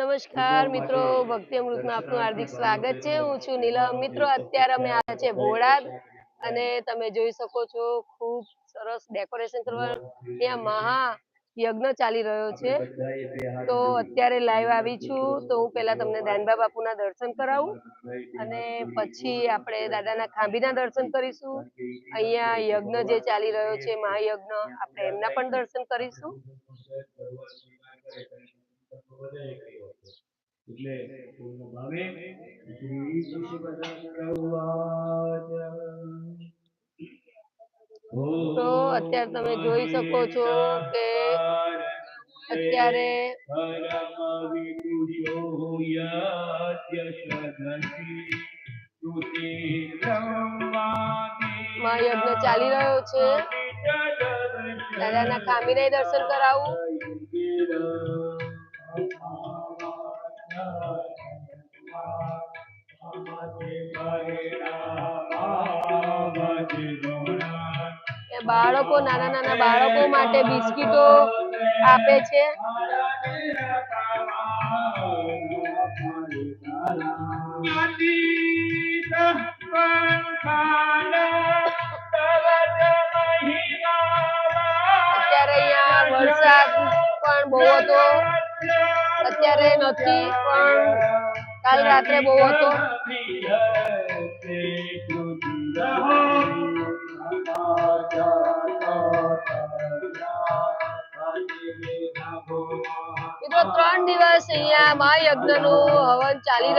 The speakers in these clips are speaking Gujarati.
નમસ્કાર મિત્રો ભક્તિ અમૃતમાં આપનું હાર્દિક સ્વાગત છે. હું છું નીલમ. મિત્રો અત્યારે અમે આ છે ભોળાદ અને તમે જોઈ શકો છો ખૂબ સરસ ડેકોરેશન કરવા ત્યાં મહા યજ્ઞ ચાલી રહ્યો છે. તો અત્યારે લાઈવ આવી છું. તો હું પહેલા તમને દાનબા બાપુના દર્શન કરાવું અને પછી આપણે દાદાના ખાંભીના દર્શન કરીશું. અહીંયા યજ્ઞ જે ચાલી રહ્યો છે મહાયજ્ઞ આપણે એમના પણ દર્શન કરીશું. એટલે ભાવે તો અત્યારે તમે જોઈ શકો છો કે અત્યારે મા મહાયજ્ઞ ચાલી રહ્યો છે. દાદાના ખામીને દર્શન કરાવું. બાળકો નાના નાના બાળકો માટે બિસ્કીટો આપે છે. અત્યારે અહીંયા વરસાદ પણ બહુ હતો. અત્યારે નથી પણ કાલ રાત્રે બહુ હતો. મિત્રો, ત્રણ દિવસ અહીંયા મહાયજ્ઞનું હવન ચાલી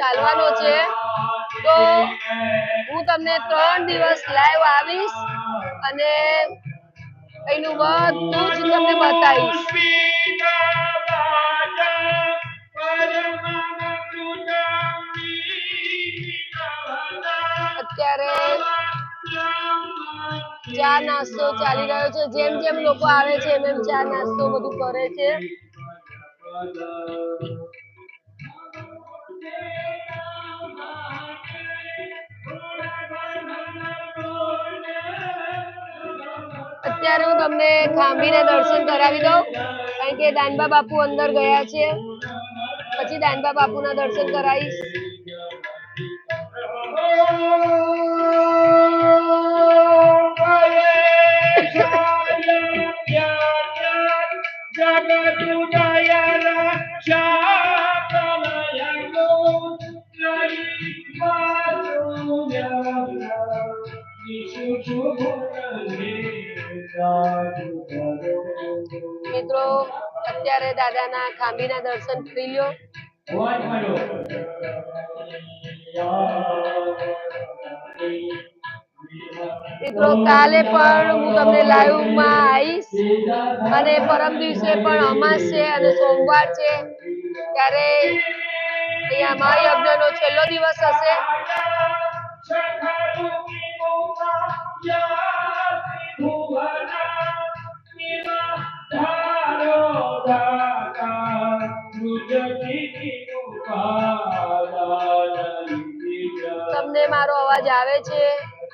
ચાલવાનો છે. તો હું તમને ત્રણ દિવસ લાઈવ આવીશ અને એનું બધું જ તમને બતાવીશ. ચા નાસ્તો ચાલી રહ્યો છે. જેમ જેમ લોકો આવે છે, એમ એમ ચા નાસ્તો બધું કરે છે. અત્યારે હું તમને ખાંભીને દર્શન કરાવી દઉં. કારણ કે દાનબા બાપુ અંદર ગયા છે. પછી દાનબા બાપુના દર્શન કરાવીશ. દાદાના ખાંભીના દર્શન કરી લ્યો. મિત્રો, કાલે પણ હું તમને લાઈવમાં આવીશ અને પરમ દિવસે પણ અમાસ છે અને સોમવાર છે. ત્યારે અહીંયા મહાયજ્ઞ નો છેલ્લો દિવસ હશે. તમને મારો અવાજ આવે છે?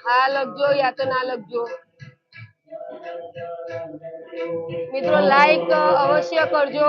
હા, લખજો યા તો ના લખજો. મિત્રો લાઈક અવશ્ય કરજો.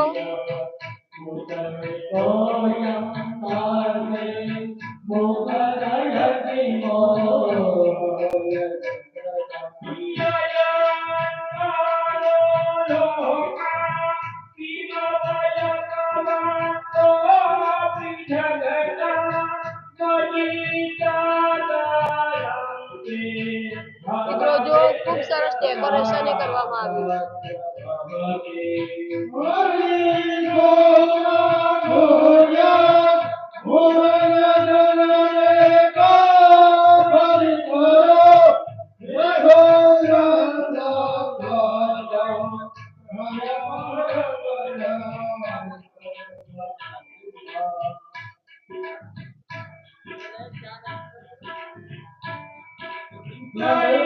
Yeah.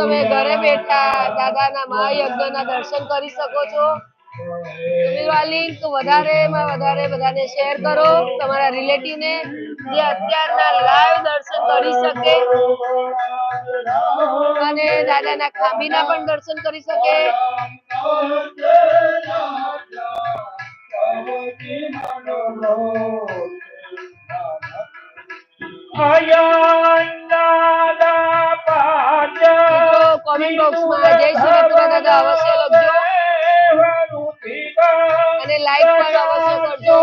તમે ઘરે બેઠા દાદાના મહાયજ્ઞના દર્શન કરી શકો છો. આ લિંક વધારે બધાને શેર કરો તમારા રિલેટિવ ને જે અત્યારના લાઈવ દર્શન કરી શકે. અને દાદાના ખાંભીના પણ દર્શન કરી શકે. મિત્રો સુરતમાં અવશ્ય લખજો અને લાઈક પણ અવશ્ય કરજો.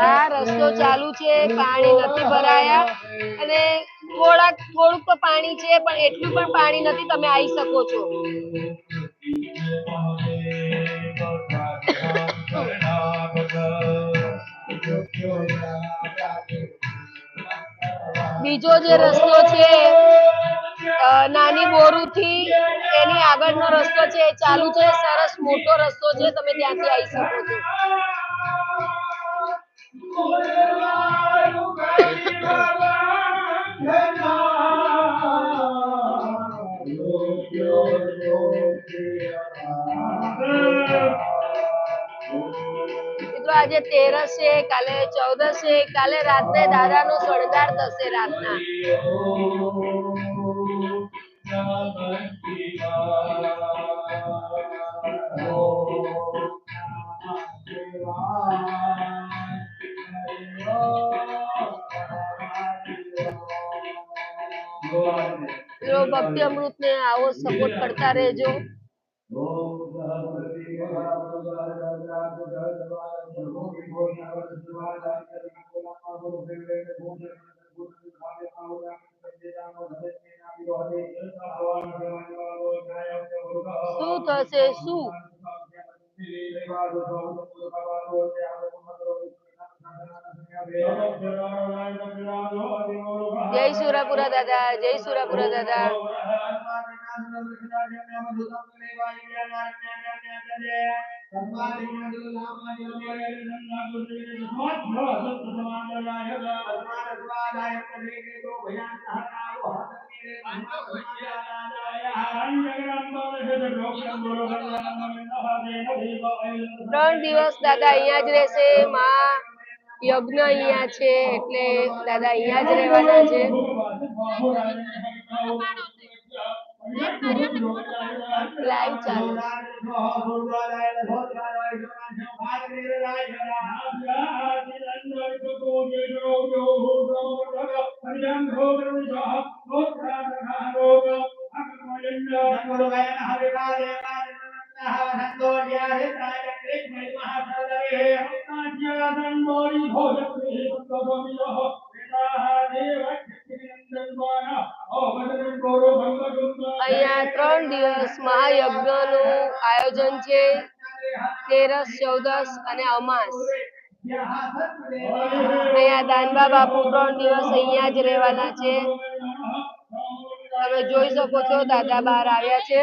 આ રસ્તો ચાલુ છે પાણી નથી ભરાયા. થોડાક, થોડુંક તો પાણી છે, પણ એટલું પણ પાણી નથી તમે આવી શકો છો. બીજો જે રસ્તો છે નાની બોરુ થી એની આગળનો રસ્તો છે, એ ચાલુ છે, સરસ મોટો રસ્તો છે, તમે ત્યાંથી આવી શકો છો. આજે તેરસ છે કાલે ચૌદસ છે કાલે રાત્રે દાદાનો શણગાર થશે રાતના. ભક્તિ અમૃત ને આવો સપોર્ટ કરતા રહેજો. શું થશે? શું? જય સુરાપુરા દાદા જય સુરાપુરા દાદા. ત્રણ દિવસ દાદા અહીંયા જ રહેશે માં યજ્ઞ અહીંયા છે એટલે દાદા અહીંયા જ રહેવાના છે. લાઈવ ચાલુ. અહીંયા ત્રણ દિવસ મહાયજ્ઞનું આયોજન છે. તેરસ, ચૌદસ અને અમાસ. અહીંયા દાનબા બાપુ ત્રણ દિવસ અહીંયા જ રહેવાના છે. તમે જોઈ શકો છો, દાદા બહાર આવ્યા છે.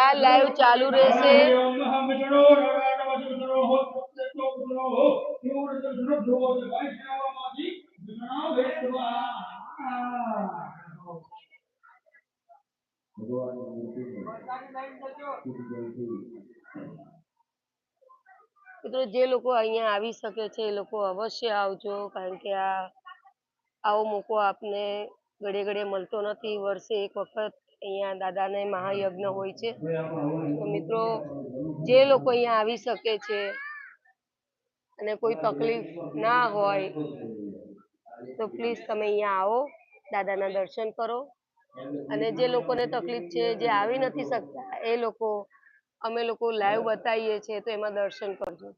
આ લાઈવ ચાલુ રહેશે મિત્રો, જે લોકો અહીંયા આવી શકે છે, એ લોકો અવશ્ય આવજો, કારણ કે આ આવો મોકો આપને ઘડે ઘડે મળતો નથી. વર્ષે એક વખત અહીંયા દાદાને મહાયજ્ઞ હોય છે. તો મિત્રો, જે લોકો અહીંયા આવી શકે છે અને કોઈ તકલીફ ના હોય, તો પ્લીઝ તમે અહીંયા આવો, દાદાના દર્શન કરો. અને જે લોકોને તકલીફ છે, જે આવી નથી શકતા, એ લોકો, અમે લોકો લાઈવ બતાવીએ છીએ, તો એમાં દર્શન કરજો.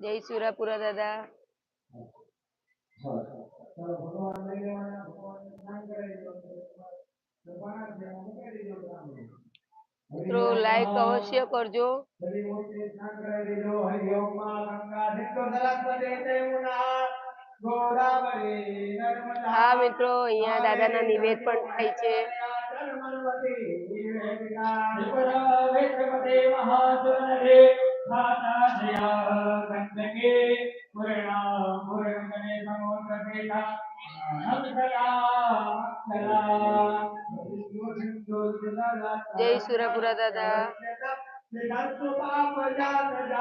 જય સુરાપુરા દાદા. મિત્રો લાઈક અવશ્ય કરજો. હા, મિત્રો, અહીંયા દાદાના નિવેદ પણ થાય છે. જય સુરાપુરા દાદા જય સુરાપુરા દાદા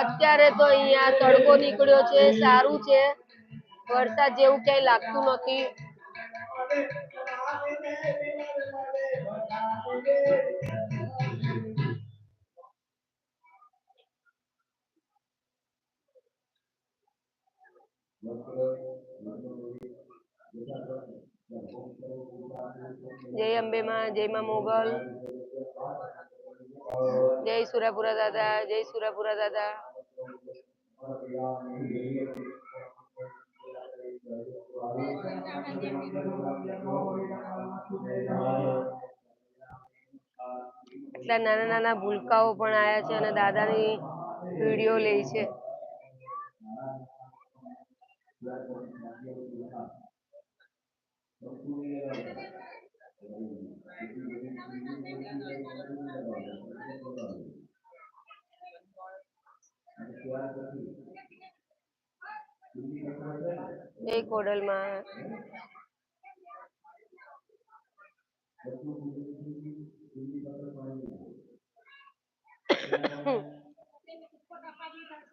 અત્યારે તો અહીંયા તડકો નીકળ્યો છે સારું છે. વરસાદ જેવું ક્યાંય લાગતું નથી. જય અંબેમાં જયમાં મોગલ. જય સુરાપુરા દાદા, જય સુરાપુરા દાદા. એટલા નાના નાના ભૂલકાઓ પણ આવ્યા છે અને દાદાની વીડિયો લે છે. બે કોડલમાં Hmm.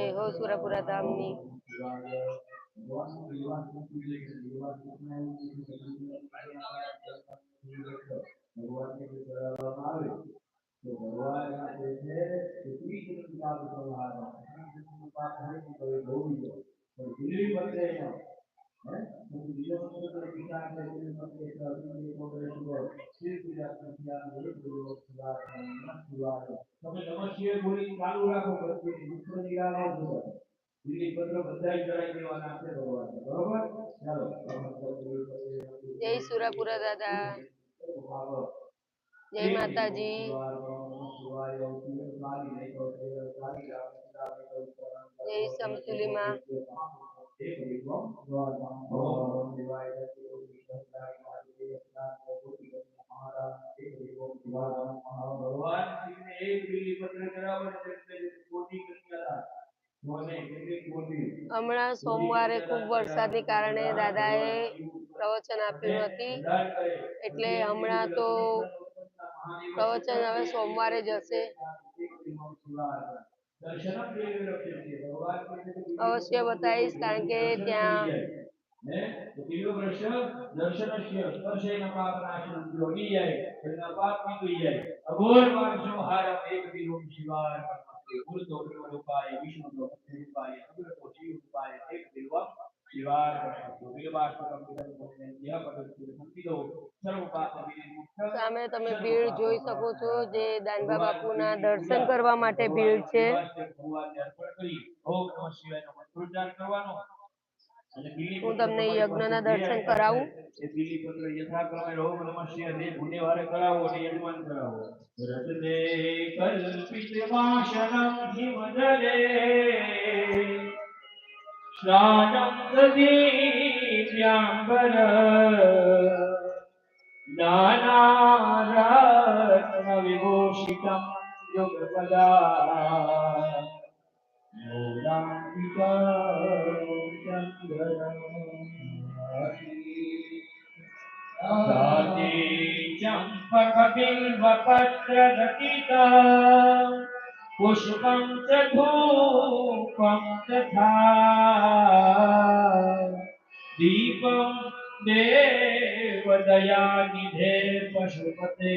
જય હો સુરાપુરા ધામની. તમે દિલ્હી પત્ર બધા ચડાવી દેવાના છે ભગવાન. બરોબર? ચાલો જય સુરાપુરા દાદા. જય માતાજી. જય સમતુલીમાં. ભગવાન શિવને એક બિલીપત્ર કરાવો ને એટલે કોટી કન્યા મોને કેટલી કોટી હમણાં સોમવારે ખૂબ વરસાદને કારણે દાદાએ પ્રવચન આપ્યું નથી. એટલે હમણાં તો પ્રવચન હવે સોમવારે જશે અવશ્ય બતાવીશ, કારણ કે ત્યાં સ્પર્શેન Rupaya, Vishnu Rupaya, શિવાય શિવાય સંતિદો સર્વ પાપ વિનિર્મુક્ત સામે તમે ભીડ જોઈ શકો છો જે દાનબા બાપુના દર્શન કરવા માટે ભીડ છે. ભગવાનને અર્પણ કરી ઓમ નમઃ શિવાયનો મંત્રોચ્ચાર કરવાનો. હું તમને યજ્ઞના દર્શન કરાવું. એ યથાક્રમે કરાવો અને યજમાન કરાવો. રતને કલ્પિત વાસનમ વિભૂષિતમ યુગપદા. चन्द्रे चम्पकबिम्बपत्र दटिता पुष्पं च धूपं तथा दीपं देवदयानिधे पशुपते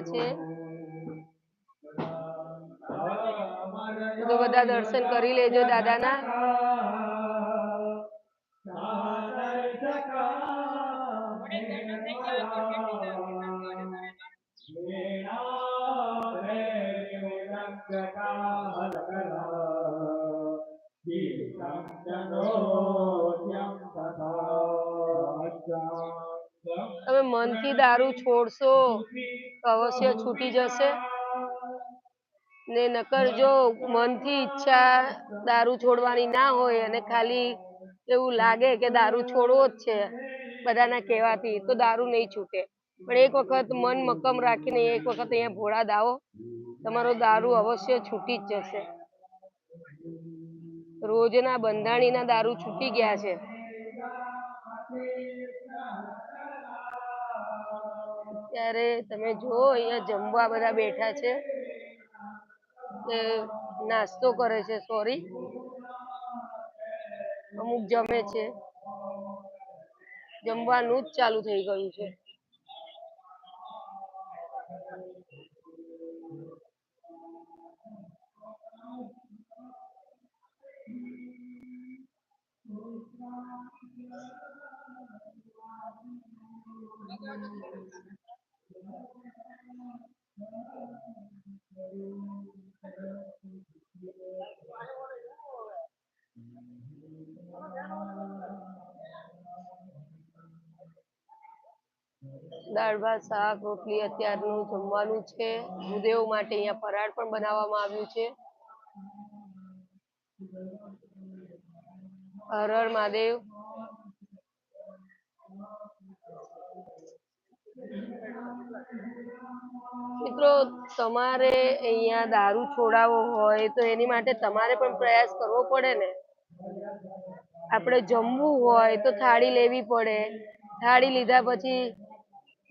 બેઠા છે? તો બધા દર્શન કરી લેજો દાદાના. તમે મનથી દારૂ છોડશો. અવશ્ય છૂટી જશે? ને નકર જો મનથી ઈચ્છા દારૂ છોડવાની ના હોય અને ખાલી એવું લાગે કે દારૂ છોડવો જ છે, બધાના કહેવાથી, તો દારૂ નહીં છૂટે. પણ એક વખત મન મક્કમ રાખીને એક વખત અહીંયા ભોળા દાવો, તમારો દારૂ અવશ્ય છૂટી જ જશે. રોજના બંધાણીના દારૂ છૂટી ગયા છે. ત્યારે તમે જુઓ, અહીંયા જમવા બધા બેઠા છે. નાસ્તો કરે છે, સોરી. અમુક જમે છે. જમવાનું જ ચાલુ થઈ ગયું છે. દાળ, ભાત, શાક, રોટલી અત્યારનું જમવાનું છે. ભૂદેવ માટે અહીંયા ફરાળ પણ બનાવવામાં આવ્યું છે. હર મહાદેવ. મિત્રો તમારે અહીંયા દારૂ છોડાવવો હોય તો એની માટે તમારે પણ પ્રયાસ કરવો પડે ને? આપણે જમવું હોય તો થાળી લેવી પડે. થાળી લીધા પછી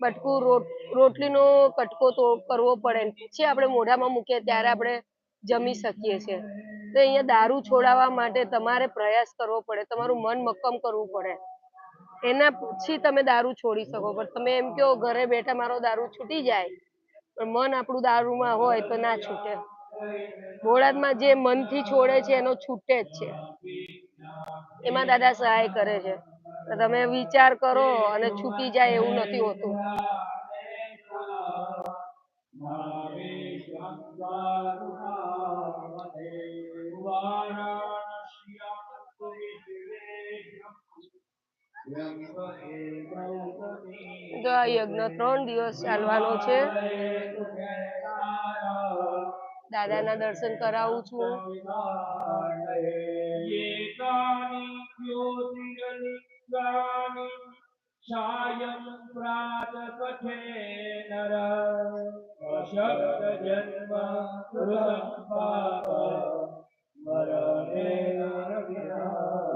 બટકું રોટલીનો કટકો તો કરવો પડે પછી આપણે મોઢામાં મૂકીએ ત્યારે આપણે જમી શકીએ છીએ. તો અહીંયા દારૂ છોડાવવા માટે તમારે પ્રયાસ કરવો પડે. તમારું મન મક્કમ કરવું પડે. એના પછી તમે દારૂ છોડી શકો. પણ તમે એમ કહો, ઘરે બેઠા મારો દારૂ છૂટી જાય. પણ મન આપણું દારૂમાં હોય તો ના છૂટે. ભોળાદમાં જે મનથી છોડે છે એનો છૂટે જ છે. એમાં દાદા સહાય કરે છે. તમે વિચાર કરો અને છૂટી જાય એવું નથી હોતું. તો આ યજ્ઞ ત્રણ દિવસ ચાલવાનો છે. દાદાના દર્શન કરાવું છું.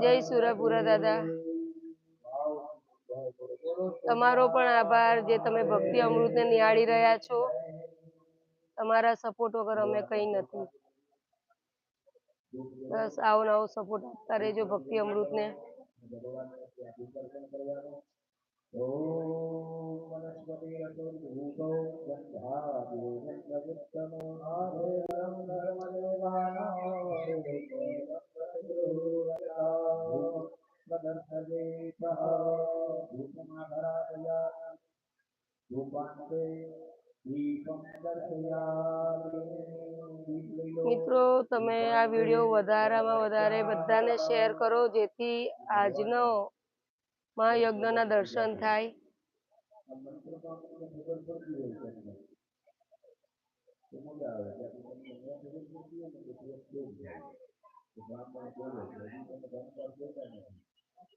જય સુરપુરા દાદા. તમારો પણ આભાર જે તમે ભક્તિ અમૃતને નિહાળી રહ્યા છો. તમારા સપોર્ટ વગર અમે કઈ નથી. બસ આવો નવો સપોર્ટ આપતા રહેજો ભક્તિ અમૃતને. મિત્રો તમે આ વીડિયો વધારામાં વધારે બધાને શેર કરો જેથી આજનો મહાયજ્ઞના દર્શન થાય.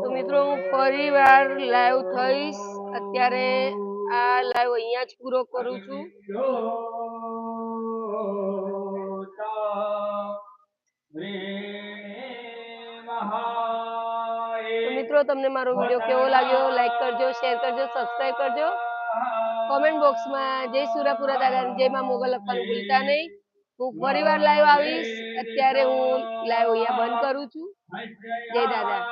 તો મિત્રો હું ફરી વાર લાઈવ થઈશ. અત્યારે આ લાઈવ અહીંયા જ પૂરો કરું છું. મિત્રો તમને મારો વીડિયો કેવો લાગ્યો? લાઈક કરજો શેર કરજો સબસ્ક્રાઇબ કરજો. કોમેન્ટ બોક્સમાં જય સુરાપુરા દાદા જય માં મોગલ લખવાનું ભૂલતા નહીં. હું ફરી વાર લાઈવ આવીશ. અત્યારે હું લાઈવ અહીંયા બંધ કરું છું. જય દાદા.